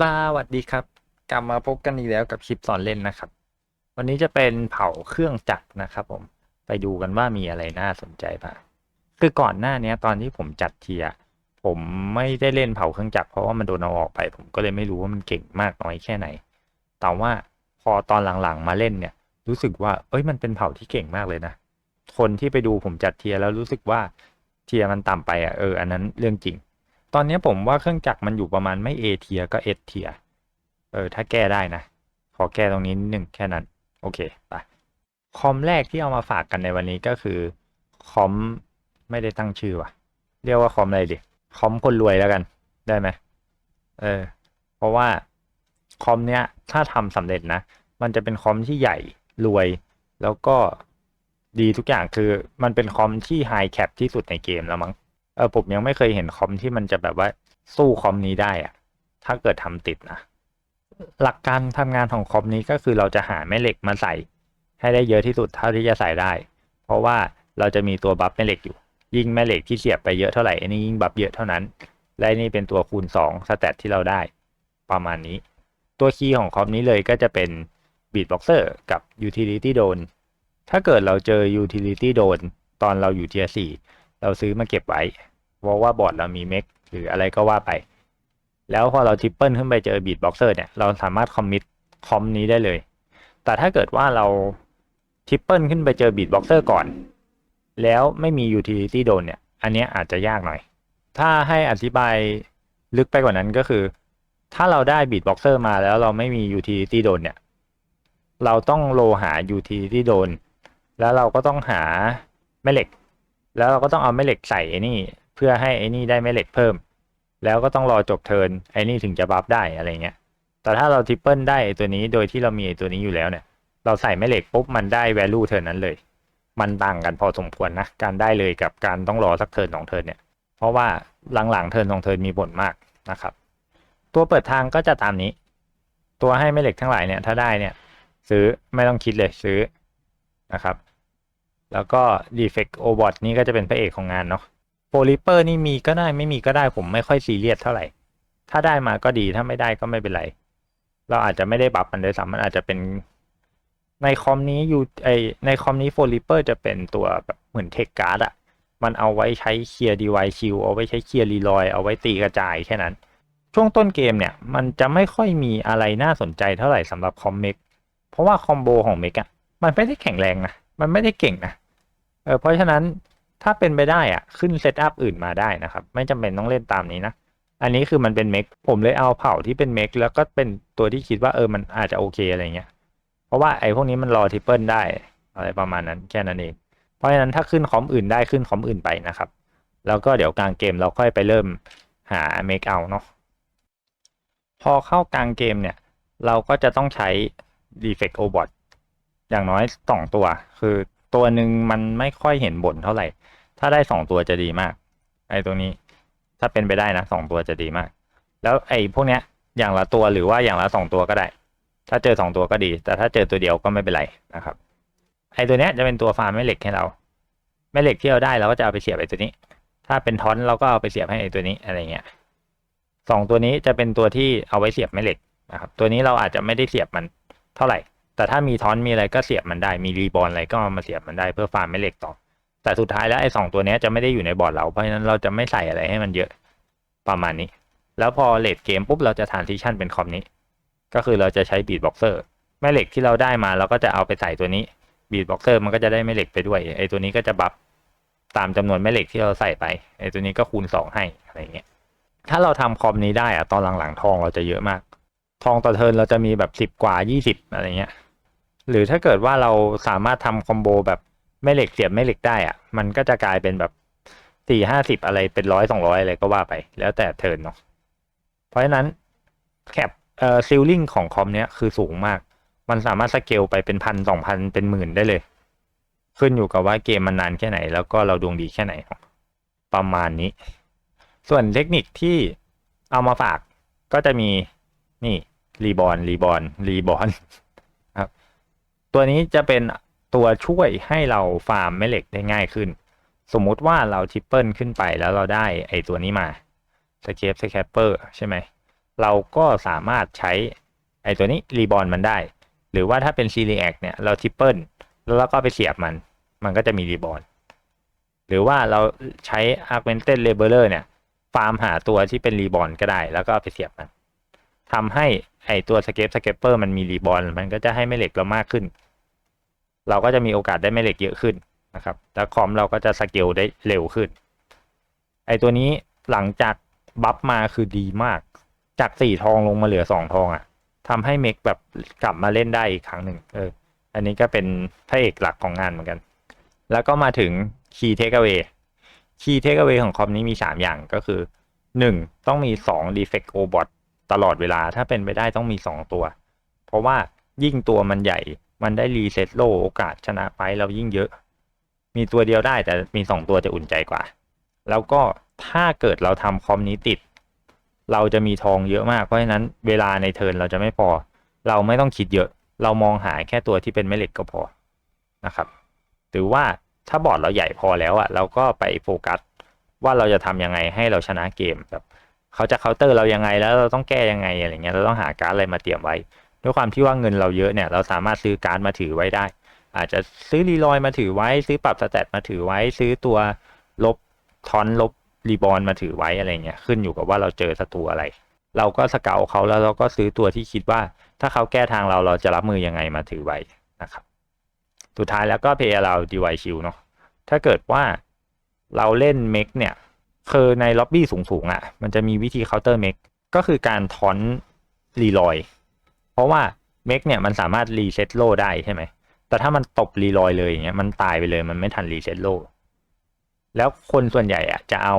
สวัสดีครับ กลับมาพบกันอีกแล้วกับคลิปสอนเล่นนะครับ วันนี้จะเป็นเผาเครื่องจักรนะครับผมไปดูกันว่ามีอะไรน่าสนใจบ้างคือก่อนหน้านี้ตอนที่ผมจัดเทียผมไม่ได้เล่นเผาเครื่องจักรเพราะว่ามันโดนเอาออกไป ผมก็เลยไม่รู้ว่ามันเก่งมากน้อยแค่ไหน แต่ว่าพอตอนหลังๆมาเล่นเนี่ย รู้สึกว่า เอ้ยมันเป็นเผาที่เก่งมากเลยนะคนที่ไปดูผมจัดเทียแล้วรู้สึกว่าเทียมันต่ำไปอะเอออันนั้นเรื่องจริง ตอนนี้ผมว่าเครื่องจักรมันอยู่ประมาณไม่ A เทียก็ S เทียเออถ้าแก้ได้นะ ขอแก้ตรงนี้นิดหนึ่งแค่นั้น โอเคไปคอมแรกที่เอามาฝากกันในวันนี้ก็คือคอมไม่ได้ตั้งชื่อว่ะ เรียกว่าคอมอะไรดิคอมคนรวยแล้วกันได้ไหมเออ เพราะว่าคอมเนี้ยถ้าทำสำเร็จนะ มันจะเป็นคอมที่ใหญ่รวย แล้วก็ดีทุกอย่างคือมันเป็นคอมที่ไฮแคปที่สุดในเกมแล้วมั้ง เออผมยังไม่เคยเห็นคอมที่มันจะแบบว่าสู้คอมนี้ได้อะถ้าเกิดทำติดนะหลักการทำงานของคอมนี้ก็คือเราจะหาแม่เหล็กมาใส่ ให้ได้เยอะที่สุดเท่าที่จะใส่ได้ เพราะว่าเราจะมีตัวบัฟแม่เหล็กอยู่ ยิ่งแม่เหล็กที่เสียบไปเยอะเท่าไหร่อันนี้ยิ่งบัฟเยอะเท่านั้น และนี่เป็นตัวคูณ2สแตทที่เราได้ ประมาณนี้ ตัวคีย์ของคอมนี้เลยก็จะเป็น Beatboxer กับ Utility Drone ถ้าเกิดเราเจอ Utility Drone ตอนเราอยู่เทียร์4เราซื้อมาเก็บไว้ เพราะว่าบอร์ดเรามีเมกหรืออะไรก็ว่าไป แล้วพอเราทริปเปิลขึ้นไปเจอบีทบ็อกเซอร์เนี่ย เราสามารถคอมมิตคอมนี้ได้เลย แต่ถ้าเกิดว่าเราทริปเปิลขึ้นไปเจอบีทบ็อกเซอร์ก่อน แล้วไม่มี utility โดนเนี่ย อันเนี้ยอาจจะยากหน่อย ถ้าให้อธิบายลึกไปกว่านั้นก็คือ ถ้าเราได้บีทบ็อกเซอร์มาแล้วเราไม่มี utility โดนเนี่ย เราต้องโลหา utility โดนแล้วเราก็ต้องหาแม่เหล็ก แล้วเราก็ต้องเอาแม่เหล็กใส่ไอ้นี่ พื่อให้ไอ้นี่ได้แม่เหล็กเพิ่ม แล้วก็ต้องรอจบเทิร์นไอ้นี่ถึงจะบัฟได้อะไรเงี้ยแต่ถ้าเราทริปเปิลได้ตัวนี้โดยที่เรามีตัวนี้อยู่แล้วเนี่ย เราใส่แม่เหล็กปุ๊บมันได้ value เทิร์นนั้นเลย มันต่างกันพอสมควรนะ การได้เลยกับการต้องรอสักเทิร์นสองเทิร์นเนี่ย เพราะว่าหลังๆเทิร์นสองเทิร์นมีผลมากนะครับ ตัวเปิดทางก็จะตามนี้ ตัวให้แม่เหล็กทั้งหลายเนี่ยถ้าได้เนี่ย ซื้อไม่ต้องคิดเลยซื้อนะครับ แล้วก็ Defect o b o t นี่ก็จะเป็นพระเอกของงานเนาะ โ l ลิเปอร์นี่มีก็ได้ไม่มีก็ได้ผมไม่ค่อยซีเรียสเท่าไหร่ ถ้าได้มาก็ดีถ้าไม่ได้ก็ไม่เป็นไร เราอาจจะไม่ได้ปรับมันเลยซ้ำมันอาจจะเป็นในคอมนี้อยู่ไอในคอมนี้โฟลิเปอร์จะเป็นตัวแบบเหมือนเทคการ์ดอะมันเอาไว้ใช้เคลียร์ดีไวคิวเอาไว้ใช้เคลียร์รีลอยเอาไว้ตีกระจายแค่นั้น ช่วงต้นเกมเนี่ยมันจะไม่ค่อยมีอะไรน่าสนใจเท่าไหร่สำหรับคอมเมกเพราะว่าคอมโบของเมกอะมันไม่ได้แข็งแรงนะมันไม่ได้เก่งนะเออเพราะฉะนั้น ถ้าเป็นไปได้อะขึ้นเซตอัพอื่นมาได้นะครับ ไม่จำเป็นต้องเล่นตามนี้นะ อันนี้คือมันเป็นเมกผมเลยเอาเผาที่เป็นเมกแล้วก็เป็นตัวที่คิดว่าเออมันอาจจะโอเคอะไรเงี้ย เพราะว่าไอ้พวกนี้มันรอทิปเปิลได้อะไรประมาณนั้นแค่นั้นเอง เพราะฉะนั้นถ้าขึ้นคอมอื่นได้ขึ้นคอมอื่นไปนะครับ แล้วก็เดี๋ยวกลางเกมเราค่อยไปเริ่มหาเมกเอาเนาะ พอเข้ากลางเกมเนี่ย เราก็จะต้องใช้ Defect o b o t อย่างน้อยสองตัว คือ ตัวหนึ่งมันไม่ค่อยเห็นบ่นเท่าไหร่ ถ้าได้สองตัวจะดีมาก ไอ้ตัวนี้ ถ้าเป็นไปได้นะสองตัวจะดีมาก แล้วไอ้พวกเนี้ย อย่างละตัวหรือว่าอย่างละสองตัวก็ได้ ถ้าเจอสองตัวก็ดี แต่ถ้าเจอตัวเดียวก็ไม่เป็นไรนะครับ ไอ้ตัวเนี้ยจะเป็นตัวฟาร์มแม่เหล็กให้เรา แม่เหล็กที่เราได้เราก็จะเอาไปเสียบไอ้ตัวนี้ ถ้าเป็นทอนเราก็เอาไปเสียบให้ไอ้ตัวนี้อะไรเงี้ยสองตัวนี้จะเป็นตัวที่เอาไว้เสียบแม่เหล็กนะครับ ตัวนี้เราอาจจะไม่ได้เสียบมันเท่าไหร่ แต่ถ้ามีทอนมีอะไรก็เสียบมันได้มีรีบอลอะไรก็มาเสียบมันได้เพื่อฟาร์มแม่เหล็กต่อ แต่สุดท้ายแล้วไอ้สองตัวนี้จะไม่ได้อยู่ในบอร์ดเราเพราะฉะนั้นเราจะไม่ใส่อะไรให้มันเยอะประมาณนี้ แล้วพอเลดเกมปุ๊บเราจะทานซิชันเป็นคอมนี้ ก็คือเราจะใช้บีดบ็อกเซอร์แม่เหล็กที่เราได้มาเราก็จะเอาไปใส่ตัวนี้บีดบ็อกเซอร์มันก็จะได้แม่เหล็กไปด้วยไอ้ตัวนี้ก็จะบัฟตามจำนวนแม่เหล็กที่เราใส่ไปไอ้ตัวนี้ก็คูณสองให้อะไรเงี้ยถ้าเราทำคอมนี้ได้อะตอนหลังๆทองเราจะเยอะมาก ทองต่อเทินเราจะมีแบบสิบกว่ายี่สิบอะไรเงี้ย หรือถ้าเกิดว่าเราสามารถทำคอมโบแบบแม่เหล็กเสียบแม่เหล็กได้อะมันก็จะกลายเป็นแบบสี่ห้าสิบอะไรเป็นร้อยสองร้อยอะไรก็ว่าไป แล้วแต่เทิร์นเนาะเพราะฉะนั้นแคปเอ่อซิลลิงของคอมเนี้ยคือสูงมาก มันสามารถสเกลไปเป็นพันสองพันเป็นหมื่นได้เลย ขึ้นอยู่กับว่าเกมมันนานแค่ไหน แล้วก็เราดวงดีแค่ไหน ประมาณนี้ ส่วนเทคนิคที่เอามาฝากก็จะมีนี่รีบอลรีบอลรีบอล ตัวนี้จะเป็นตัวช่วยให้เราฟาร์มแม่เหล็กได้ง่ายขึ้น สมมุติว่าเราทิปเปิลขึ้นไปแล้วเราได้ไอตัวนี้มาสเคปสแคปเปอร์ใช่ไหมเราก็สามารถใช้ไอ้ตัวนี้รีบอนมันได้ หรือว่าถ้าเป็นซีรีแอคเนี่ยเราทิปเปิลแล้วเราก็ไปเสียบมัน มันก็จะมีรีบอนหรือว่าเราใช้ augmented labeler เนี่ย ฟาร์มหาตัวที่เป็นรีบอนก็ได้ แล้วก็ไปเสียบมันทำให้ ไอตัวสเก็ปสเก็ปเปอร์มันมีรีบอนมันก็จะให้แม่เหล็กเรามากขึ้น เราก็จะมีโอกาสได้แม่เหล็กเยอะขึ้นนะครับแล้วคอมเราก็จะสเกลได้เร็วขึ้น ไอตัวนี้หลังจากบัฟมาคือดีมาก จากสี่ทองลงมาเหลือสองทองอะ่ะทำให้เมกแบบกลับมาเล่นได้อีกครั้งหนึ่งเออ อันนี้ก็เป็นพระเอกหลักของงานเหมือนกัน แล้วก็มาถึง Key Takeaway Key Takeaway ของคอมนี้มี 3 อย่างก็คือ 1. ต้องมี 2 Defect Obot ตลอดเวลาถ้าเป็นไปได้ต้องมี 2 ตัว เพราะว่ายิ่งตัวมันใหญ่ มันได้รีเซ็ตโลโอกาสชนะไปเรายิ่งเยอะ มีตัวเดียวได้แต่มี 2 ตัวจะอุ่นใจกว่า แล้วก็ถ้าเกิดเราทำคอมนี้ติด เราจะมีทองเยอะมากเพราะฉะนั้นเวลาในเทิร์นเราจะไม่พอ เราไม่ต้องคิดเยอะ เรามองหาแค่ตัวที่เป็นแม่เหล็กก็พอนะครับหรือว่าถ้าบอร์ดเราใหญ่พอแล้วอะเราก็ไปโฟกัสว่าเราจะทำยังไงให้เราชนะเกมแบบ เขาจะเคาน์เตอร์เรายังไงแล้วเราต้องแก้ยังไงอะไรเงี้ยเราต้องหาการ์ดอะไรมาเตรียมไว้ ด้วยความที่ว่าเงินเราเยอะเนี่ยเราสามารถซื้อการ์ดมาถือไว้ได้ อาจจะซื้อรีลอยมาถือไว้ ซื้อปรับสแตทมาถือไว้ ซื้อตัวลบทอนลบรีบอลมาถือไว้อะไรเงี้ยขึ้นอยู่กับว่าเราเจอศัตรูอะไร เราก็สเกลเขาแล้วเราก็ซื้อตัวที่คิดว่า ถ้าเขาแก้ทางเราเราจะรับมือยังไงมาถือไว้นะครับสุดท้ายแล้วก็เพย์เราดีไวชิลเนาะถ้าเกิดว่าเราเล่นเมกเนี่ย คือในล็อบบี้สูงๆอะ่ะ มันจะมีวิธีเคาน์เตอร์เมกก็คือการทอนรีลอย เพราะว่าเมกเนี่ยมันสามารถรีเซ็ตโลได้ใช่ไหม แต่ถ้ามันตบรีลอยเลยอย่างเงี้ยมันตายไปเลยมันไม่ทันรีเซ็ตโล แล้วคนส่วนใหญ่อะจะเอา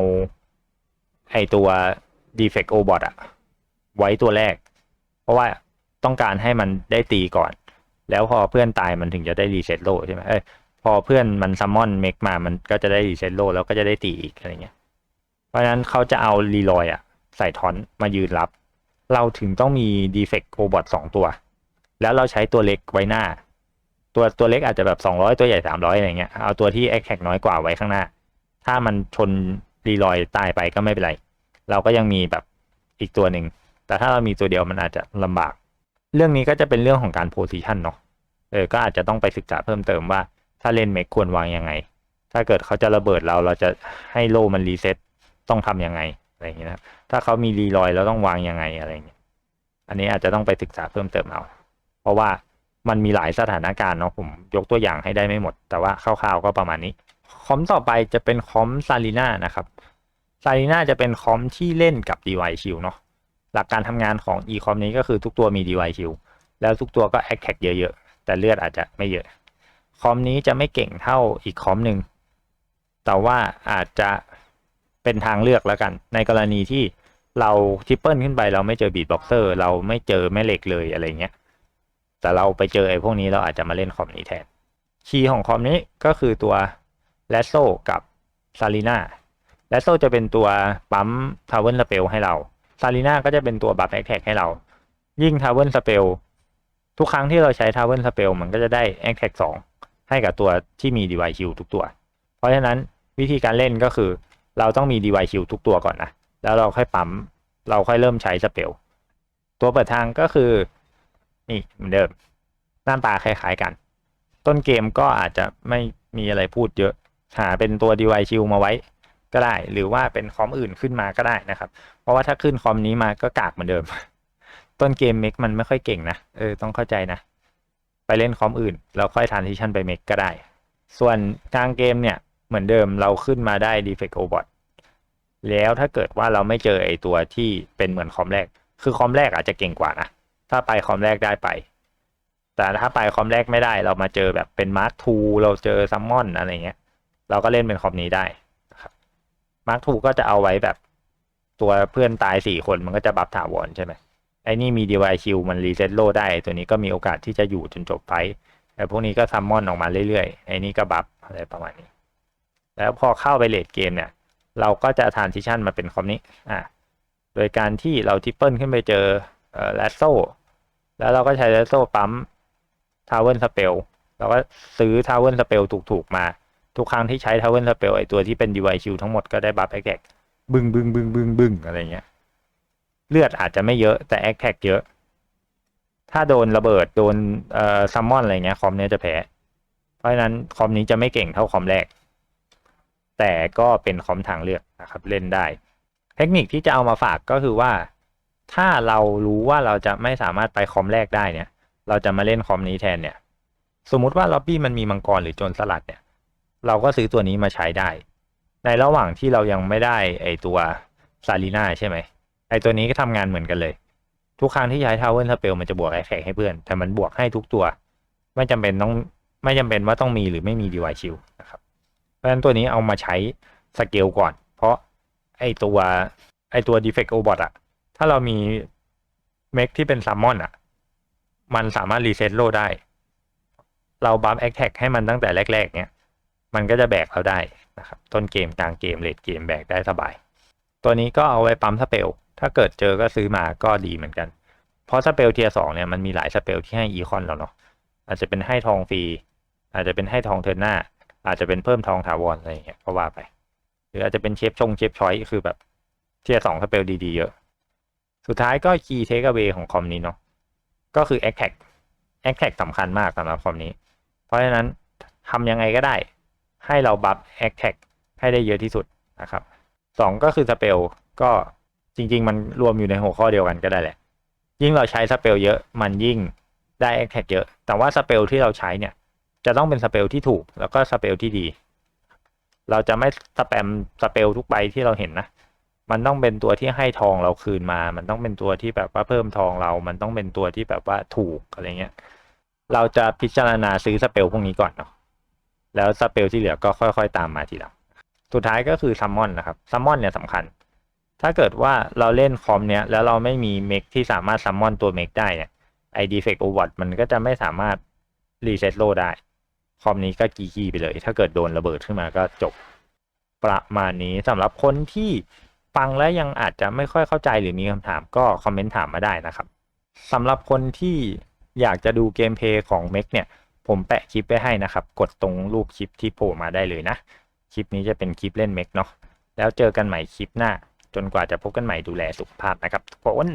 ไอตัว defect obot อะไว้ตัวแรก เพราะว่าต้องการให้มันได้ตีก่อน แล้วพอเพื่อนตายมันถึงจะได้รีเซ็ตโลใช่ไหมเอ้ยพอเพื่อนมันซัมมอนเมกมามันก็จะได้รีเซ็ตโลแล้วก็จะได้ตีอีกอะไรเงี้ย เพราะฉะนั้นเขาจะเอารีลอยอะใส่ทอนมายืนรับ เราถึงต้องมีดีเฟกโอบอทสองตัว แล้วเราใช้ตัวเล็กไว้หน้า ตัวตัวเล็กอาจจะแบบสองร้อยตัวใหญ่สามร้อยอะไรเงี้ย เอาตัวที่แอคแท็กน้อยกว่าไว้ข้างหน้า ถ้ามันชนรีลอยตายไปก็ไม่เป็นไร เราก็ยังมีแบบอีกตัวหนึ่ง แต่ถ้าเรามีตัวเดียวมันอาจจะลำบาก เรื่องนี้ก็จะเป็นเรื่องของการโพซิชันเนาะ เออ ก็อาจจะต้องไปศึกษาเพิ่มเติมว่า ถ้าเล่นเมกควรวางยังไง ถ้าเกิดเขาจะระเบิดเราเราจะให้โลมันรีเซ็ต ต้องทำยังไงอะไรอย่างเงี้ยนะถ้าเขามีรีลอยแล้วต้องวางยังไงอะไรอย่างเงี้ยอันนี้อาจจะต้องไปศึกษาเพิ่มเติมเอา เพราะว่ามันมีหลายสถานการณ์เนาะผมยกตัวอย่างให้ได้ไม่หมด แต่ว่าคร่าวๆก็ประมาณนี้ คอมต่อไปจะเป็นคอมซาลีน่านะครับซาลีน่าจะเป็นคอมที่เล่นกับ DY คิวเนาะหลักการทำงานของ e คอมนี้ก็คือทุกตัวมี DY คิวแล้วทุกตัวก็แอคแท็กเยอะๆ แต่เลือดอาจจะไม่เยอะ คอมนี้จะไม่เก่งเท่าอีกคอมหนึ่ง แต่ว่าอาจจะ เป็นทางเลือกแล้วกัน ในกรณีที่เราทิปเปิลขึ้นไปเราไม่เจอบีดบ็อกเซอร์เราไม่เจอแม่เหล็กเลยอะไรเงี้ยแต่เราไปเจอไอ้พวกนี้เราอาจจะมาเล่นคอมนี้แทนคีย์ของคอมนี้ก็คือตัวแลโซกับซาลีนาแลโซจะเป็นตัวปั๊มทาวเว r สเปลให้เราซาลีนาก็จะเป็นตัวบัฟแอคแท็กให้เรา ยิ่งทาวเว r สเปลทุกครั้งที่เราใช้ทาวเว r สเปลมันก็จะได้แอคแท็กสองให้กับตัวที่มี DY คิวทุกตัว เพราะฉะนั้นวิธีการเล่นก็คือ เราต้องมี DY คิวทุกตัวก่อนนะ แล้วเราค่อยปั๊ม เราค่อยเริ่มใช้สเปล ตัวเปิดทางก็คือ นี่เหมือนเดิม หน้าตาคล้ายๆกัน ต้นเกมก็อาจจะไม่มีอะไรพูดเยอะ หาเป็นตัว DY คิวมาไว้ก็ได้ หรือว่าเป็นคอมอื่นขึ้นมาก็ได้นะครับ เพราะว่าถ้าขึ้นคอมนี้มาก็กากเหมือนเดิม ต้นเกมเมกมันไม่ค่อยเก่งนะ เออ ต้องเข้าใจนะ ไปเล่นคอมอื่น เราค่อยทานซิชันไปเมกก็ได้ ส่วนกลางเกมเนี่ย เหมือนเดิมเราขึ้นมาได้ Defect Obot แล้วถ้าเกิดว่าเราไม่เจอไอตัวที่เป็นเหมือนคอมแรก คือคอมแรกอาจจะเก่งกว่านะ ถ้าไปคอมแรกได้ไป แต่ถ้าไปคอมแรกไม่ได้เรามาเจอแบบเป็นมาร์คทูเราเจอซัมมอนอะไรเงี้ย เราก็เล่นเป็นคอมนี้ได้ครับมาร์คทูก็จะเอาไว้แบบตัวเพื่อนตายสี่คนมันก็จะบัฟถาวรใช่ไหมไอ้นี่มี DY คิวมันรีเซ็ตโลได้ ตัวนี้ก็มีโอกาสที่จะอยู่จนจบไฟท์แต่พวกนี้ก็ซัมมอนออกมาเรื่อยๆ ไอ้นี่ก็บัฟอะไรประมาณนี้ แล้วพอเข้าไปเลดเกมเนี่ย เราก็จะทานซิชันมาเป็นคอมนี้อ่าโดยการที่เราทิปเปิลขึ้นไปเจอเอ่อแลสโซแล้วเราก็ใช้แลสโซปั๊มทาวเว r สเปลเราก็ซื้อทาวเว r สเปลถูกๆมา ทุกครั้งที่ใช้ทาวเว r สเปลไอตัวที่เป็น DY คิวทั้งหมดก็ได้บัฟแอคแท็กบึ้งบึ้งบึ้งบึ้งบึ้งอะไรเงี้ย เลือดอาจจะไม่เยอะแต่แอคแท็กเยอะ ถ้าโดนระเบิดโดนเอ่อซัมมอนอะไรเงี้ยคอมเนี้ยจะแพ้ เพราะฉะนั้นคอมนี้จะไม่เก่งเท่าคอมแรก แต่ก็เป็นคอมทางเลือกนะครับเล่นได้ เทคนิคที่จะเอามาฝากก็คือว่า ถ้าเรารู้ว่าเราจะไม่สามารถไปคอมแรกได้เนี่ย เราจะมาเล่นคอมนี้แทนเนี่ย สมมุติว่าล็อบบี้มันมีมังกรหรือโจรสลัดเนี่ย เราก็ซื้อตัวนี้มาใช้ได้ ในระหว่างที่เรายังไม่ได้ไอตัวซาลีนาใช่ไหมไอตัวนี้ก็ทำงานเหมือนกันเลย ทุกครั้งที่ใช้ทาวเวอร์สเปลมันจะบวกแอแท็กให้เพื่อน แต่มันบวกให้ทุกตัว ไม่จำเป็นต้องไม่จำเป็นว่าต้องมีหรือไม่มีดีวายชิลนะครับ ราะฉะนั้นตัวนี้เอามาใช้สเกลก่อน เพราะไอตัวไอตัวดีเฟกโอบอทอะถ้าเรามีเมคที่เป็นซัมมอนอะมันสามารถรีเซ็ตโลได้ เราบัฟแอคแท็กให้มันตั้งแต่แรก ๆ เนี่ย มันก็จะแบกเราได้นะครับ ต้นเกมกลางเกมเลดเกมแบกได้สบาย ตัวนี้ก็เอาไว้ปั๊มสเปล ถ้าเกิดเจอก็ซื้อมาก็ดีเหมือนกัน เพราะสเปลเทียสองเนี่ยมันมีหลายสเปลที่ให้อีคอนเราเนาะ อาจจะเป็นให้ทองฟรี อาจจะเป็นให้ทองเทิร์นหน้า อาจจะเป็นเพิ่มทองถาวรอะไรอย่างเงี้ยก็ว่าไป หรืออาจจะเป็นเชฟชงเชฟชอยคือแบบเทียสองสเปลดีๆเยอะ สุดท้ายก็คีย์เทคเวของคอมนี้เนาะก็คือ a c t a g a c t a g สำคัญมากสำหรับคอมนี้ เพราะฉะนั้นทำยังไงก็ได้ ให้เราบัฟ a c t a g ให้ได้เยอะที่สุดนะครับสองก็คือสเปลก็จริง ๆ มันรวมอยู่ในหัวข้อเดียวกันก็ได้แหละ ยิ่งเราใช้สเปลเยอะมันยิ่งได้ a c t a g เยอะ แต่ว่าสเปลที่เราใช้เนี่ย จะต้องเป็นสเปลที่ถูกแล้วก็สเปลที่ดี เราจะไม่สแปมสเปลทุกใบที่เราเห็นนะ มันต้องเป็นตัวที่ให้ทองเราคืนมา มันต้องเป็นตัวที่แบบว่าเพิ่มทองเรา มันต้องเป็นตัวที่แบบว่าถูกอะไรเงี้ย เราจะพิจารณาซื้อสเปลพวกนี้ก่อนเนาะ แล้วสเปลที่เหลือก็ค่อย ๆ ตามมาทีหลัง สุดท้ายก็คือซัมมอนนะครับ ซัมมอนเนี่ยสำคัญ ถ้าเกิดว่าเราเล่นคอมเนี้ยแล้วเราไม่มีเมกที่สามารถซัมมอนตัวเมกได้เนี่ยไอดีเฟกต์โอวัตมันก็จะไม่สามารถรีเซ็ตโลได้ คอมนี้ก็กีกีไปเลย ถ้าเกิดโดนระเบิดขึ้นมาก็จบประมาณนี้สำหรับคนที่ฟังแล้วยังอาจจะไม่ค่อยเข้าใจหรือมีคำถามก็คอมเมนต์ถามมาได้นะครับสำหรับคนที่อยากจะดูเกมเพย์ของเมกเนี่ย ผมแปะคลิปไว้ให้นะครับ กดตรงรูปคลิปที่โผล่มาได้เลยนะ คลิปนี้จะเป็นคลิปเล่นเมกเนาะแล้วเจอกันใหม่คลิปหน้า จนกว่าจะพบกันใหม่ดูแลสุขภาพนะครับทุกคน